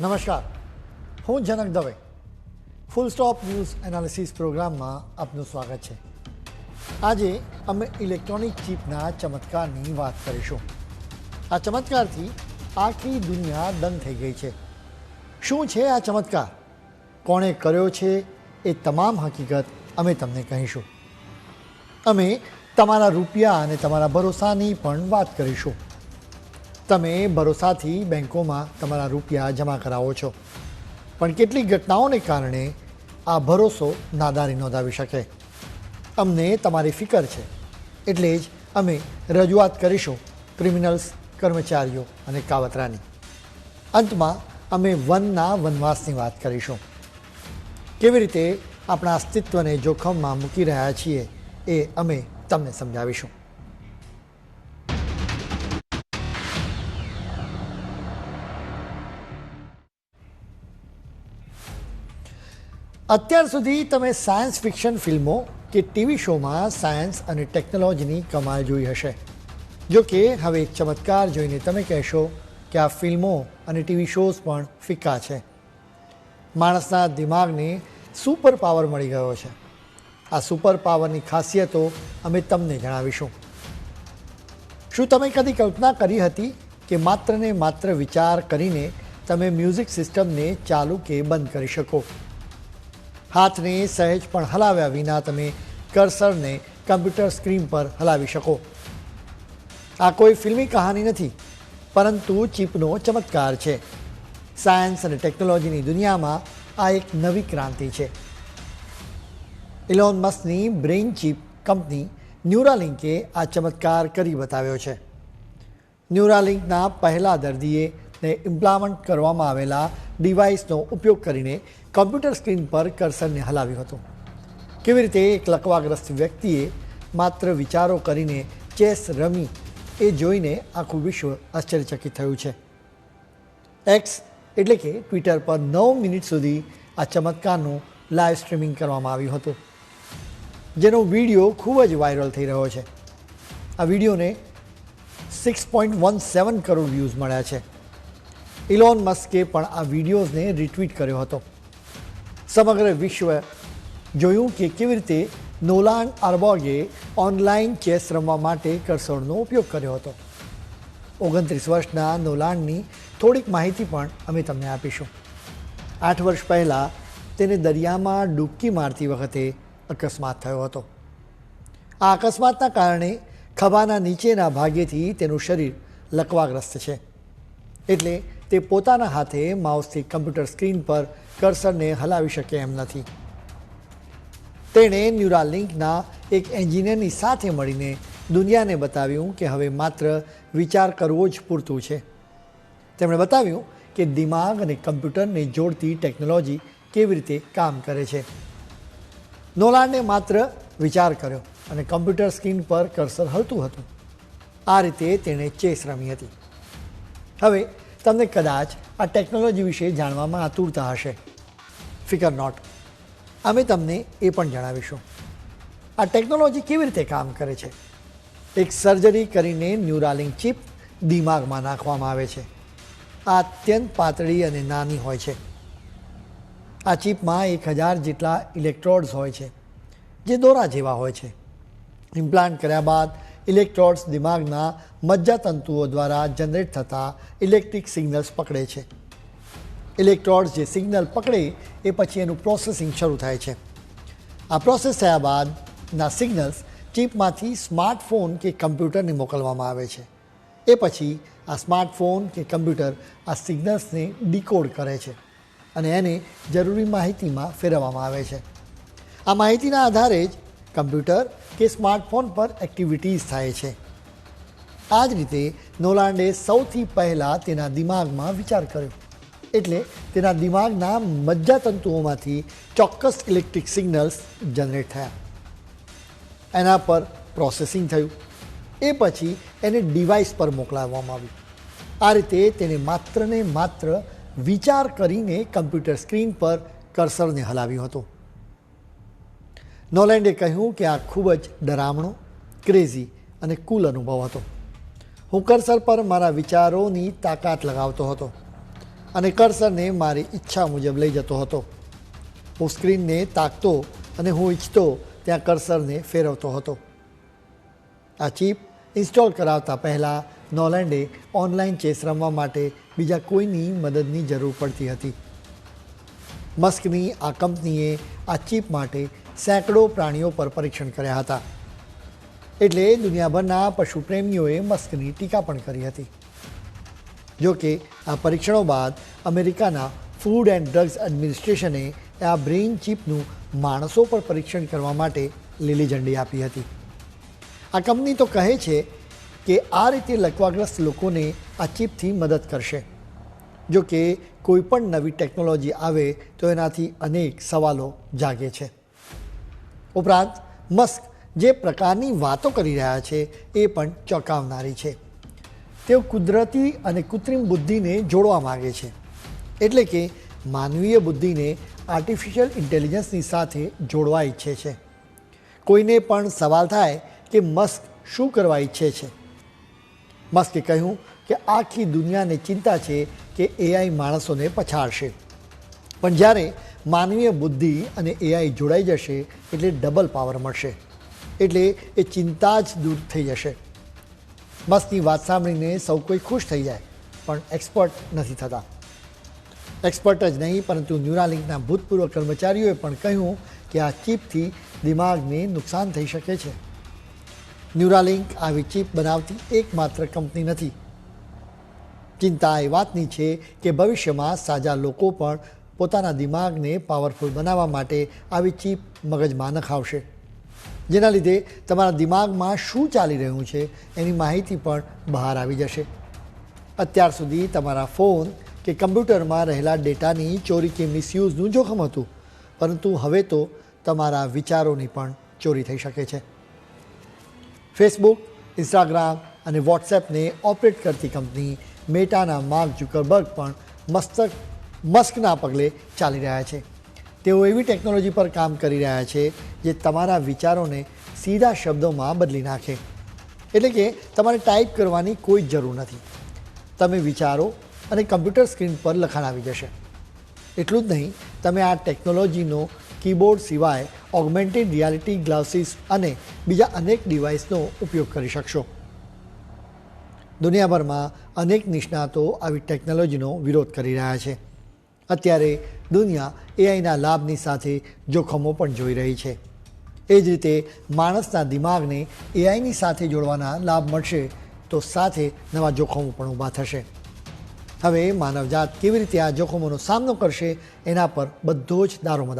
નમસ્કાર. હું Janak Dave. Full stop news analysis પ્રોગ્રામમાં આપનું સ્વાગત છે. આજે અમે ઇલેક્ટ્રોનિક ચીપના ચમત્કારની વાત કરીશું. આ ચમત્કારથી આખી દુનિયા દંગ થઈ ગઈ છે. શું છે આ ચમત્કાર? કોણે કર્યો છે એ તમામ હકીકત અમે તમને કહીશું. અમે તમારા રૂપિયા અને તમારા ભરોસાની પણ વાત કરીશું. તમે ભરોસાથી બેંકોમાં તમારા રૂપિયા જમા કરાવો છો. પણ કેટલીક ઘટનાઓને કારણે આ ભરોસો નાદારી નોંધાવી શકે. અમને તમારી ફિકર છે. એટલે જ અમે રજૂઆત કરીશું ક્રિમિનલ્સ, કર્મચારીઓ અને કાવતરાની. અંતમાં અમે વનના વનવાસની વાત કરીશું. કેવી રીતે આપણા અસ્તિત્વને જોખમમાં મૂકી રહ્યા છીએ એ અમે તમને સમજાવીશું. અત્યાર સુધી તમે સાયન્સ ફિક્શન ફિલ્મો કે ટીવી શોમાં સાયન્સ અને ટેકનોલોજીની કમાલ જોઈ હશે. જો કે, હવે ચમત્કાર જોઈને તમે કહેશો કે આ ફિલ્મો અને ટીવી શોઝ પણ ફિક્કા છે. માણસના દિમાગને સુપર પાવર મળી ગયો છે. આ સુપર પાવરની ખાસિયતો અમે તમને જણાવીશું. શું તમે કદી કલ્પના કરી હતી કે માત્ર ને માત્ર વિચાર કરીને તમે મ્યુઝિક સિસ્ટમને ચાલુ કે બંધ કરી શકો? હાથને સહેજ પણ હલાવ્યા વિના તમે કર્સરને કમ્પ્યુટર સ્ક્રીન પર હલાવી શકો. આ કોઈ ફિલ્મી કહાની નથી, પરંતુ ચીપનો ચમત્કાર છે. સાયન્સ અને ટેકનોલોજીની દુનિયામાં આ એક નવી ક્રાંતિ છે. ઇલોન મસ્કની બ્રેઇન ચીપ કંપની ન્યુરાલિંકે આ ચમત્કાર કરી બતાવ્યો છે. ન્યુરાલિંકના પહેલા દર્દીએ ને ઇમ્પ્લામેન્ટ કરવામાં આવેલા ડિવાઇસનો ઉપયોગ કરીને કમ્પ્યુટર સ્ક્રીન પર કર્સરને હલાવ્યું હતું. કેવી રીતે એક લકવાગ્રસ્ત વ્યક્તિએ માત્ર વિચારો કરીને ચેસ રમી એ જોઈને આખું વિશ્વ આશ્ચર્યચકિત થયું છે. એક્સ એટલે કે ટ્વિટર પર નવ મિનિટ સુધી આ ચમત્કારનું લાઈવ સ્ટ્રીમિંગ કરવામાં આવ્યું હતું. જેનો વીડિયો ખૂબ જ વાયરલ થઈ રહ્યો છે. આ વિડીયોને six point one seven crore views મળ્યા છે. ઇલોન મસ્કે પણ આ વિડીયોઝને રિટ્વીટ કર્યો હતો. સમગ્ર વિશ્વ જોયું કે કેવી રીતે નોલાન આર્બોગે ઓનલાઈન ચેસ રમવા માટે કરસણનો ઉપયોગ કર્યો હતો. ઓગણત્રીસ વર્ષના નોલાનની થોડીક માહિતી પણ અમે તમને આપીશું. આઠ વર્ષ પહેલાં તેને દરિયામાં ડૂબકી મારતી વખતે અકસ્માત થયો હતો. આ અકસ્માતના કારણે ખભાના નીચેના ભાગેથી તેનું શરીર લકવાગ્રસ્ત છે. એટલે તે પોતાના હાથે માઉસથી કમ્પ્યુટર સ્ક્રીન પર કર્સરને હલાવી શકે એમ નથી. તેણે ન્યુરાલિંકના એક એન્જિનિયરની સાથે મળીને દુનિયાને બતાવ્યું કે હવે માત્ર વિચાર કરવો જ પૂરતું છે. તેમણે બતાવ્યું કે દિમાગ અને કમ્પ્યુટરને જોડતી ટેકનોલોજી કેવી રીતે કામ કરે છે. નોલાને માત્ર વિચાર કર્યો અને કમ્પ્યુટર સ્ક્રીન પર કર્સર હલતું હતું. આ રીતે તેણે ચેસ રમી હતી. હવે તમને કદાચ આ ટેકનોલોજી વિશે જાણવામાં આતુરતા હશે. ફિકર નોટ અમે તમને એ પણ જણાવીશું. આ ટેકનોલોજી કેવી રીતે કામ કરે છે? એક સર્જરી કરીને ન્યુરાલિંગ ચિપ દિમાગમાં નાખવામાં આવે છે. આ અત્યંત પાતળી અને નાની હોય છે. આ ચિપમાં એક હજાર જેટલા ઇલેક્ટ્રોડ્સ હોય છે, જે દોરા જેવા હોય છે. ઇમ્પ્લાન્ટ કર્યા બાદ ઇલેક્ટ્રોડ્સ દિમાગના મજ્જાતંતુઓ દ્વારા જનરેટ થતા ઇલેક્ટ્રિક સિગ્નલ્સ પકડે છે. ઇલેક્ટ્રોડ્સ જે સિગ્નલ પકડે એ પછી એનું પ્રોસેસિંગ શરૂ થાય છે. આ પ્રોસેસ થયા બાદના સિગ્નલ્સ ચિપમાંથી સ્માર્ટફોન કે કમ્પ્યુટરને મોકલવામાં આવે છે. એ પછી આ સ્માર્ટફોન કે કમ્પ્યુટર આ સિગ્નલ્સને ડીકોડ કરે છે અને એને જરૂરી માહિતીમાં ફેરવવામાં આવે છે. આ માહિતીના આધારે જ કમ્પ્યુટર કે સ્માર્ટફોન પર એક્ટિવિટીઝ થાય છે. આ જ રીતે નોલાન્ડે સૌથી પહેલાં તેના દિમાગમાં વિચાર કર્યો. એટલે તેના દિમાગના મજ્જાતંતુઓમાંથી ચોક્કસ ઇલેક્ટ્રિક સિગ્નલ્સ જનરેટ થયા. એના પર પ્રોસેસિંગ થયું. એ પછી એને ડિવાઇસ પર મોકલાવવામાં આવ્યું. આ રીતે તેને માત્ર ને માત્ર વિચાર કરીને કમ્પ્યુટર સ્ક્રીન પર કર્સરને હલાવ્યું હતું. નોલેન્ડે કહ્યું કે આ ખૂબ જ ડરામણો ક્રેઝી અને કુલ અનુભવ હતો. હું કરસર પર મારા વિચારોની તાકાત લગાવતો હતો અને કરસરને મારી ઈચ્છા મુજબ લઈ જતો હતો. હું સ્ક્રીનને તાકતો અને હું ઈચ્છતો ત્યાં કર્સરને ફેરવતો હતો. આ ચીપ ઇન્સ્ટોલ કરાવતા પહેલાં નોલેન્ડે ઓનલાઈન ચેસ રમવા માટે બીજા કોઈની મદદની જરૂર પડતી હતી. મસ્કની આ કંપનીએ આ ચીપ માટે સેંકડો પ્રાણીઓ પર પરીક્ષણ કર્યા હતા. એટલે દુનિયાભરના પશુપ્રેમીઓએ મસ્કની ટીકા પણ કરી હતી. જોકે આ પરીક્ષણો બાદ અમેરિકાના ફૂડ એન્ડ ડ્રગ્સ એડમિનિસ્ટ્રેશને આ બ્રેઇન ચીપનું માણસો પર પરીક્ષણ કરવા માટે લીલી ઝંડી આપી હતી. આ કંપની તો કહે છે કે આ રીતે લકવાગ્રસ્ત લોકોને આ ચીપથી મદદ કરશે. જો કે કોઈ પણ નવી ટેકનોલોજી આવે તો એનાથી અનેક સવાલો જાગે છે. ઉપરાંત, મસ્ક જે પ્રકારની વાતો કરી રહ્યા છે એ પણ ચોંકાવનારી છે. તેઓ કુદરતી અને કૃત્રિમ બુદ્ધિને જોડવા માગે છે. એટલે કે માનવીય બુદ્ધિને આર્ટિફિશિયલ ઇન્ટેલિજન્સની સાથે જોડવા ઈચ્છે છે. કોઈને પણ સવાલ થાય કે મસ્ક શું કરવા ઈચ્છે છે? મસ્કે કહ્યું કે આખી દુનિયાને ચિંતા છે કે એઆઈ માણસોને પછાડશે. પણ જ્યારે માનવીય બુદ્ધિ અને એઆઈ જોડાઈ જશે, એટલે ડબલ પાવર મળશે. એટલે એ ચિંતા જ દૂર થઈ જશે. મસ્તની વાત સાંભળીને સૌ કોઈ ખુશ થઈ જાય, પણ એક્સપર્ટ નથી થતા. એક્સપર્ટ જ નહીં, પરંતુ ન્યુરાલિંકના ભૂતપૂર્વ કર્મચારીઓએ પણ કહ્યું કે આ ચીપથી દિમાગને નુકસાન થઈ શકે છે. ન્યુરાલિંક આવી ચીપ બનાવતી એકમાત્ર કંપની નથી. ચિંતા એ વાતની છે કે ભવિષ્યમાં સાજા લોકો પણ પોતાના દિમાગને પાવરફુલ બનાવવા માટે આવી ચીપ મગજમાં નખાવશે. જેના લીધે તમારા દિમાગમાં શું ચાલી રહ્યું છે એની માહિતી પણ બહાર આવી જશે. અત્યાર સુધી તમારા ફોન કે કમ્પ્યુટરમાં રહેલા ડેટાની ચોરી કે મિસયુઝનું જોખમ હતું, પરંતુ હવે તો તમારા વિચારોની પણ ચોરી થઈ શકે છે. ફેસબુક ઇન્સ્ટાગ્રામ અને વોટ્સએપને ઓપરેટ કરતી કંપની મેટાના માર્ક ઝુકરબર્ગ પણ મસ્તક મસ્કના પગલે ચાલી રહ્યા છે. તેઓ એવી ટેકનોલોજી પર કામ કરી રહ્યા છે જે તમારા વિચારોને સીધા શબ્દોમાં બદલી નાખે. એટલે કે તમારે ટાઈપ કરવાની કોઈ જરૂર નથી. તમે વિચારો અને કમ્પ્યુટર સ્ક્રીન પર લખાણ આવી જશે. એટલું જ નહીં, તમે આ ટેકનોલોજીનો કીબોર્ડ સિવાય ઓગમેન્ટેડ રિયાલિટી ગ્લાસીસ અને બીજા અનેક ડિવાઇસનો ઉપયોગ કરી શકશો. દુનિયાભરમાં અનેક નિષ્ણાતો આવી ટેકનોલોજીનો વિરોધ કરી રહ્યા છે. અત્યારે દુનિયા એઆઈના લાભની સાથે જોખમો પણ જોઈ રહી છે. એ જ રીતે માણસના દિમાગને એઆઈની સાથે જોડવાના લાભ મળશે તો સાથે નવા જોખમો પણ ઊભા થશે. હવે માનવજાત કેવી રીતે આ જોખમોનો સામનો કરશે એના પર બધો જ દારોમદાર